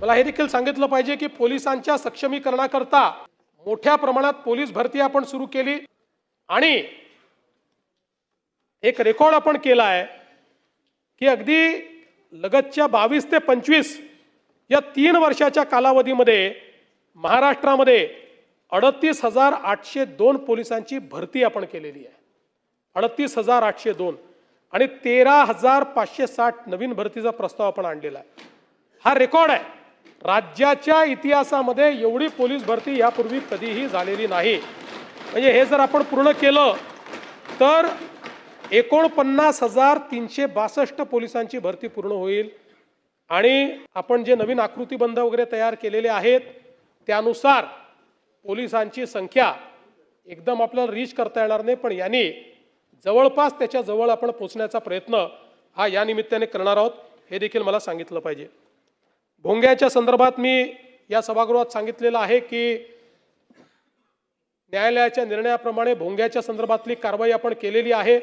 मला हे देखील सांगितलं पाहिजे की पोलिसांच्या सक्षमीकरणाकरता मोठ्या प्रमाणात पोलीस भरती आपण सुरू केली आणि एक रेकॉर्ड आपण केला आहे की अगदी लगतच्या बावीस ते पंचवीस या तीन वर्षाच्या कालावधीमध्ये महाराष्ट्रामध्ये अडतीस हजार आठशे दोन पोलिसांची भरती आपण केलेली आहे. अडतीस हजार आठशे दोन आणि तेरा हजार पाचशे साठ नवीन भरतीचा प्रस्ताव आपण आणलेला आहे. हा रेकॉर्ड आहे. राज्याच्या इतिहासामध्ये एवढी पोलीस भरती यापूर्वी कधीही झालेली नाही. म्हणजे हे जर आपण पूर्ण केलं तर एकोणपन्नास हजार तीनशे बासष्ट पोलिसांची भरती पूर्ण होईल. आणि आपण जे नवीन आकृतीबंध वगैरे तयार केलेले आहेत त्यानुसार पोलिसांची संख्या एकदम आपल्याला रीच करता येणार नाही पण यांनी जवळपास त्याच्याजवळ आपण पोचण्याचा प्रयत्न हा या निमित्ताने करणार आहोत हे देखील मला सांगितलं पाहिजे. भोंग्याच्या संदर्भात मी या सभागृहात सांगितलेलं आहे की न्यायालयाच्या निर्णयाप्रमाणे भोंग्याच्या संदर्भातली कारवाई आपण केलेली आहे.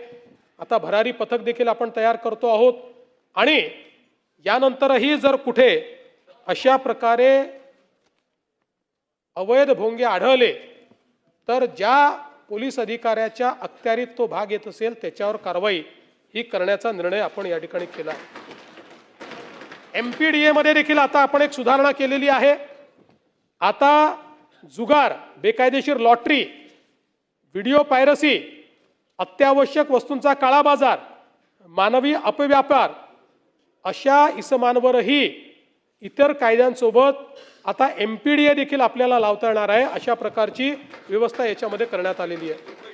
आता भरारी पथक देखील आपण तयार करतो आहोत. आणि यानंतरही जर कुठे अशा प्रकारे अवैध भोंगे आढळले तर ज्या पोलीस अधिकाऱ्याच्या अखत्यारीत तो भाग येत असेल त्याच्यावर कारवाई ही करण्याचा निर्णय आपण या ठिकाणी केला आहे. एम पी डी एमध्ये देखील आता आपण एक सुधारणा केलेली आहे. आता जुगार बेकायदेशीर लॉटरी व्हिडिओ पायरसी अत्यावश्यक वस्तूंचा काळा बाजार मानवी अपव्यापार अशा इसमांवरही इतर कायद्यांसोबत आता एम पी डी ए देखील आपल्याला लावता येणार आहे अशा प्रकारची व्यवस्था याच्यामध्ये करण्यात आलेली आहे.